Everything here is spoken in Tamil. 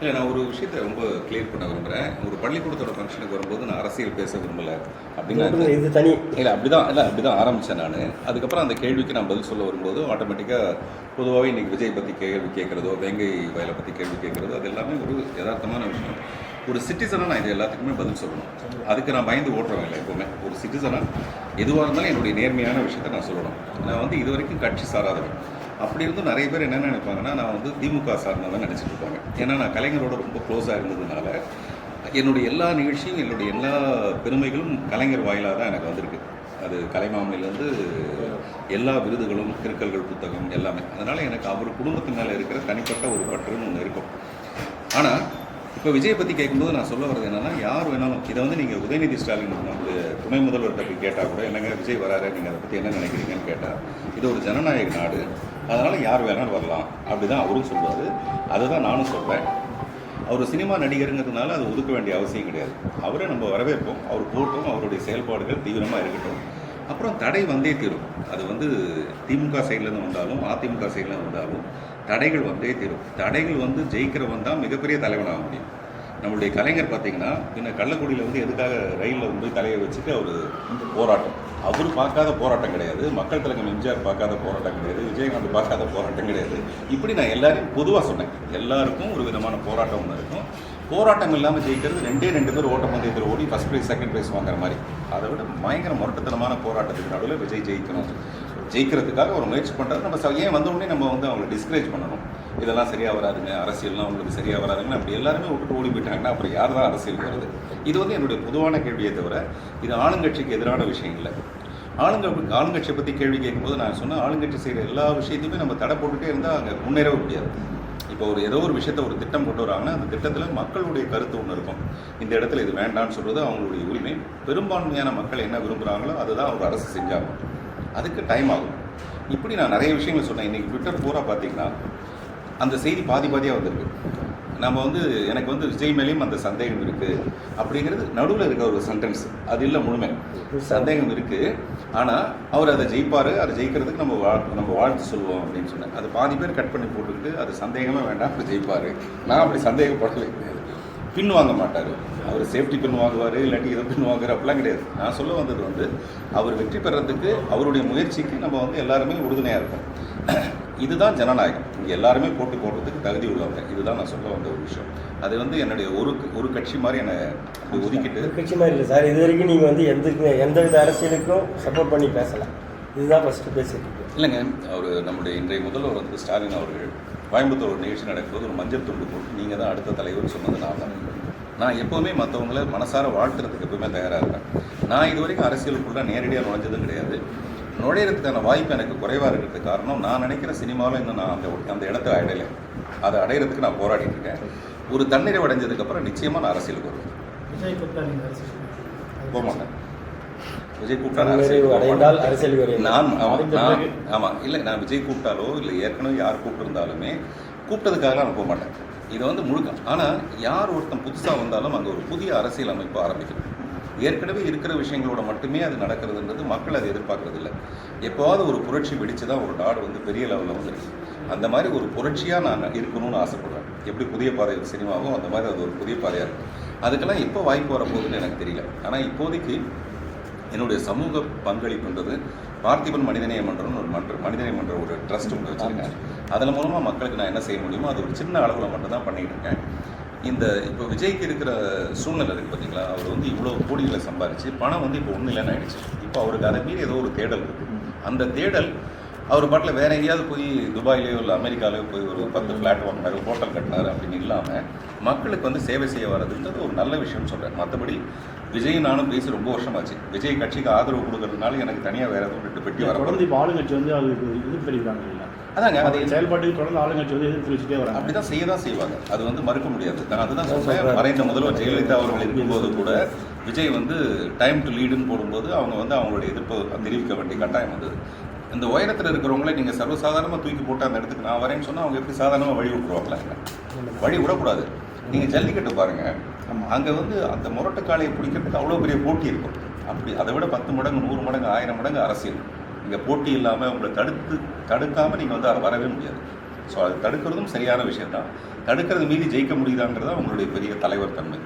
இல்லை நான் ஒரு விஷயத்தை ரொம்ப கிளியர் பண்ண விரும்புகிறேன் ஒரு பள்ளிக்கூடத்தோட ஃபங்க்ஷனுக்கு வரும்போது நான் அரசியல் பேச விரும்பலை அப்படின்னு இது தனி. இல்லை அப்படி தான் இல்லை அப்படி தான் ஆரம்பித்தேன் நான். அதுக்கப்புறம் அந்த கேள்விக்கு நான் பதில் சொல்ல வரும்போது ஆட்டோமேட்டிக்காக பொதுவாகவே இன்றைக்கி விஜய் பற்றி கேள்வி கேட்குறதோ வேங்கை வயலை பற்றி கேள்வி கேட்குறதோ அது எல்லாமே ஒரு யதார்த்தமான விஷயம். ஒரு சிட்டிசனாக நான் இது எல்லாத்துக்குமே பதில் சொல்லணும். அதுக்கு நான் பயந்து ஓட்டுறவன் இல்லை எப்போவுமே. ஒரு சிட்டிசனாக எதுவாக இருந்தாலும் என்னுடைய நேர்மையான விஷயத்தை நான் சொல்லணும். நான் வந்து இது வரைக்கும் கட்சி சாராதவன். அப்படி இருந்தும் நிறைய பேர் என்ன நினைப்பாங்கன்னா நான் வந்து திமுக சார்ந்தவன் நினச்சிட்டு இருப்பாங்க. ஏன்னா நான் கலைஞரோட ரொம்ப க்ளோஸாக இருந்ததுனால என்னுடைய எல்லா நிகழ்ச்சியும் என்னுடைய எல்லா பெருமைகளும் கலைஞர் வாயிலாக தான் எனக்கு வந்திருக்கு. அது கலைமாமணிலேருந்து எல்லா விருதுகளும் கிருக்கல்கள் புத்தகம் எல்லாமே. அதனால் எனக்கு அவர் குடும்பத்து மேலே இருக்கிற தனிப்பட்ட ஒரு பற்றுன்னு ஒன்று இருக்கும். ஆனால் இப்போ விஜயை பற்றி கேட்கும்போது நான் சொல்ல வர்றது என்னென்னா யார் வேணாலும் இதை வந்து நீங்கள் உதயநிதி ஸ்டாலின் வந்து துணை முதல்வர்கிட்ட போய் கேட்டால் கூட என்னங்க விஜய் வராரு? நீங்கள் அதை பற்றி என்ன நினைக்கிறீங்கன்னு கேட்டால் இது ஒரு ஜனநாயக நாடு. அதனால் யார் வேணாலும் வரலாம். அப்படி தான் அவரும் சொல்லுவார் அதை தான் நானும் சொல்கிறேன் அவர் சினிமா நடிகருங்கிறதுனால அது ஒதுக்க வேண்டிய அவசியம் கிடையாது. அவரை நம்ம வரவேற்போம் அவர் போட்டும் அவருடைய செயல்பாடுகள் தீவிரமாக இருக்கட்டும். அப்புறம் தடை வந்தே தீரும். அது வந்து திமுக சைட்லேருந்து வந்தாலும் அதிமுக சைட்லேருந்து வந்தாலும் தடைகள் வந்தே தீரும். தடைகள் வந்து ஜெயிக்கிறவன் தான் மிகப்பெரிய தலைவனாக முடியும். நம்மளுடைய கலைஞர் பார்த்தீங்கன்னா பின்ன கள்ளக்குடியில் வந்து எதுக்காக ரயிலில் வந்து தலையை வச்சுட்டு அவர் போராட்டம். அவர் பார்க்காத போராட்டம் கிடையாது. மக்கள் தலைவர் எம்ஜிஆர் பார்க்காத போராட்டம் கிடையாது. விஜயகாந்த் பார்க்காத போராட்டம் கிடையாது. இப்படி நான் எல்லாரையும் பொதுவாக சொன்னேன். எல்லாருக்கும் ஒரு விதமான போராட்டம் ஒன்று இருக்கும். போராட்டம் இல்லாமல் ஜெயிக்கிறது ரெண்டே ரெண்டு பேர் ஓட்டப்பந்தயத்தில் ஓடி ஃபஸ்ட் ப்ரைஸ் செகண்ட் ப்ரைஸ் வாங்குற மாதிரி. அதை விட பயங்கர முரட்டத்தனமான போராட்டத்துக்கு நடுவில் விஜய் ஜெயிக்கணும். ஜெயிக்கிறதுக்காக ஒரு முயற்சி பண்ணுறது நம்ம ஏன் வந்த உடனே நம்ம வந்து அவங்களை டிஸ்கரேஜ் பண்ணணும்? இதெல்லாம் சரியாக வராதுங்க. அரசியல்லாம் உங்களுக்கு சரியாக வராதுங்க அப்படி எல்லாருமே விட்டுட்டு ஓடி போயிட்டாங்கன்னா அப்புறம் யார் தான் அரசியல் வருது? இது வந்து என்னுடைய பொதுவான கேள்வியை தவிர இது ஆளுங்கட்சிக்கு எதிரான விஷயம் இல்லை. ஆளுங்க ஆளுங்கட்சியை பற்றி கேள்வி கேட்கும்போது நான் சொன்னேன் ஆளுங்கட்சி செய்கிற எல்லா விஷயத்தையுமே நம்ம தடை போட்டுகிட்டே இருந்தால் அங்கே முன்னேறவே முடியாது. இப்போ ஒரு ஏதோ ஒரு விஷயத்தை ஒரு திட்டம் கொண்டு வராங்கன்னா அந்த திட்டத்தில் மக்களுடைய கருத்து ஒன்று இருக்கும். இந்த இடத்துல இது வேண்டாம்னு சொல்கிறது அவங்களுடைய உரிமை. பெரும்பான்மையான மக்கள் என்ன விரும்புகிறாங்களோ அதுதான் ஒரு அரசு செஞ்சாகும் அதுக்கு டைம் ஆகும். இப்படி நான் நிறைய விஷயங்கள் சொன்னேன். இன்றைக்கி ட்விட்டர் பூரா பார்த்தீங்கன்னா அந்த செய்தி பாதி பாதியாக வந்திருக்கு. நம்ம வந்து எனக்கு வந்து விஜய் மேலேயும் அந்த சந்தேகம் இருக்குது அப்படிங்கிறது நடுவில் இருக்க ஒரு சென்டென்ஸ் அது இல்லை முழுமை. சந்தேகம் இருக்குது ஆனால் அவர் அதை ஜெயிப்பார் அதை ஜெயிக்கிறதுக்கு நம்ம வா நம்ம வாழ்த்து சொல்லுவோம் அப்படின்னு சொன்னேன். அது பாதி பேர் கட் பண்ணி போட்டுக்கிட்டு அது சந்தேகமே வேண்டாம் அப்படி ஜெயிப்பார். நான் அப்படி சந்தேகப்படலை கிடையாது. பின் வாங்க மாட்டார். அவர் சேஃப்டி பின் வாங்குவார் இல்லாட்டி இதை பின் வாங்குற அப்படிலாம் கிடையாது. நான் சொல்ல வந்தது வந்து அவர் வெற்றி பெறத்துக்கு அவருடைய முயற்சிக்கு நம்ம வந்து எல்லாருமே உறுதுணையாக இருக்கோம் இதுதான் ஜனநாயகம். இங்கே எல்லாருமே போட்டு போடுறதுக்கு தகுதி உள்ளவங்க. இதுதான் நான் சொல்ல வந்த ஒரு விஷயம். அது வந்து என்னுடைய ஒரு ஒரு கட்சி மாதிரி என்னை அப்படி ஒதுக்கிட்டு ஒரு கட்சி மாதிரி இல்லை சார். இது வரைக்கும் நீங்கள் வந்து எந்த எந்த வித அரசியலுக்கும் சப்போர்ட் பண்ணி பேசலாம் இதுதான் ஃபஸ்ட்டு பேசிட்டு இல்லைங்க அவர் நம்முடைய இன்றைய முதல்வர் வந்து ஸ்டாலின் அவர்கள் கோயம்புத்தூர் ஒரு நிகழ்ச்சி நடக்கும்போது ஒரு மஞ்சள் துண்டு போட்டு நீங்கள் தான் அடுத்த தலைவர் சொன்னது நான் தான். நான் எப்போவுமே மற்றவங்கள மனசார வாழ்த்துறதுக்கு எப்பவுமே தயாராக இருப்பேன். நான் இது வரைக்கும் அரசியலுக்குள்ள நேரடியாக நுழைஞ்சதும் கிடையாது. நுழையிறதுக்கான வாய்ப்பு எனக்கு குறைவாக இருக்கிறதுக்கு காரணம் நான் நினைக்கிற சினிமாவில் இன்னும் நான் அந்த அந்த இடத்த அடையலை. அதை அடையிறதுக்கு நான் போராடிட்டு இருக்கேன். ஒரு தன்னிறைவு அடைஞ்சதுக்கப்புறம் நிச்சயமாக நான் அரசியலுக்கு வருவேன். போக மாட்டேன். விஜய் கூப்பிட்டா நான்? ஆமாம் இல்லை நான் விஜய் கூப்பிட்டாலோ இல்லை ஏற்கனவே யார் கூப்பிட்டுருந்தாலுமே கூப்பிட்டதுக்காக நான் போக மாட்டேன். இது வந்து முழுக்க ஆனால் யார் ஒருத்தன் புதுசாக வந்தாலும் அங்கே ஒரு புதிய அரசியல் அமைப்பு ஆரம்பிக்கணும். ஏற்கனவே இருக்கிற விஷயங்களோட மட்டுமே அது நடக்கிறதுன்றது மக்கள் அதை எதிர்பார்க்கறதில்லை. எப்போவாவது ஒரு புரட்சி வெடிச்சு தான் ஒரு நாடு வந்து பெரிய லெவலில் வந்துருக்கு அந்த மாதிரி ஒரு புரட்சியாக நான் இருக்கணும்னு ஆசைப்படுறேன். எப்படி புதிய பாதை சினிமாவோ அந்த மாதிரி அது ஒரு புதிய பாதையாக இருக்கும். அதுக்கெல்லாம் எப்போ வாய்ப்பு வரப்போகுதுன்னு எனக்கு தெரியல. ஆனால் இப்போதைக்கு என்னுடைய சமூக பங்களிப்புன்றது பார்த்திபன் மனிதநேய மன்றம்னு ஒரு மன்ற மனிதநேய மன்ற ஒரு ட்ரஸ்ட் ஒன்று வச்சுருக்கேன் அதன் மூலமாக மக்களுக்கு நான் என்ன செய்ய முடியுமோ அது ஒரு சின்ன அளவில் மட்டும் தான் இருக்கேன். இந்த இப்போ விஜய்க்கு இருக்கிற சூழ்நிலை இருக்குது பார்த்தீங்களா அவர் வந்து இவ்வளோ கோடிகளை சம்பாரிச்சு பணம் வந்து இப்போ ஒன்றும் இல்லைன்னு ஆயிடுச்சு. இப்போ அவருக்கு அதை மீறி ஏதோ ஒரு தேடல் இருக்குது அந்த தேடல் அவர் பாட்டில் வேற எங்கேயாவது போய் துபாயிலேயோ இல்லை அமெரிக்காலேயோ போய் ஒரு பத்து ஃப்ளாட் வாங்கினாரு ஹோட்டல் கட்டினாரு அப்படின்னு இல்லாமல் மக்களுக்கு வந்து சேவை செய்ய வர்றதுன்றது ஒரு நல்ல விஷயம்னு சொல்கிறேன் மற்றபடி விஜய் நானும் பேசி ரொம்ப வருஷமாச்சு. விஜய் கட்சிக்கு ஆதரவு கொடுக்கறதுனால எனக்கு தனியாக வேற எதுவும் ரெண்டு பெட்டி வர தொடர்ந்து இப்போ ஆளுங்கட்சி வந்து அதுக்கு எதிர்ப்பு தெரிவிக்கிறாங்க இல்லையா அதாங்க. அது செயல்பாட்டுக்கு தொடர்ந்து ஆளுங்கட்சி வந்து எதிர்ப்பு தெரிவிச்சுட்டே வராங்க. அப்படிதான் செய்ய தான் செய்வாங்க. அது வந்து மறுக்க முடியாது. நான் அதுதான் சொல்றேன். மறைந்த முதல்வர் ஜெயலலிதா அவர்கள் இருக்கும்போது கூட விஜய் வந்து டைம் டு லீடுன்னு போடும்போது அவங்க வந்து அவங்களுடைய எதிர்ப்பு தெரிவிக்க வேண்டிய கட்டாயம் வந்தது. இந்த உயரத்தில் இருக்கிறவங்களே நீங்கள் சர்வசாதாரணமாக தூக்கி போட்டு அந்த இடத்துக்கு நான் வரேன்னு சொன்னால் அவங்க எப்படி சாதாரணமாக வழி விட்டுருவாங்களா வழி விடக்கூடாது. நீங்கள் ஜல்லிக்கட்டு பாருங்க. அங்கே வந்து அந்த முரட்டு காளையை பிடிக்கிறதுக்கு அவ்வளோ பெரிய போட்டி இருக்கும். அப்படி அதை விட பத்து மடங்கு நூறு மடங்கு ஆயிரம் மடங்கு அரசியல். இங்கே போட்டி இல்லாமல் உங்களை தடுத்து தடுக்காமல் நீங்கள் வந்து அதை வரவே முடியாது. ஸோ அது தடுக்கிறதும் சரியான விஷயம் தான் தடுக்கிறது மீறி ஜெயிக்க முடியுதாங்கிறது அவங்களுடைய பெரிய தலைவர் தன்மை.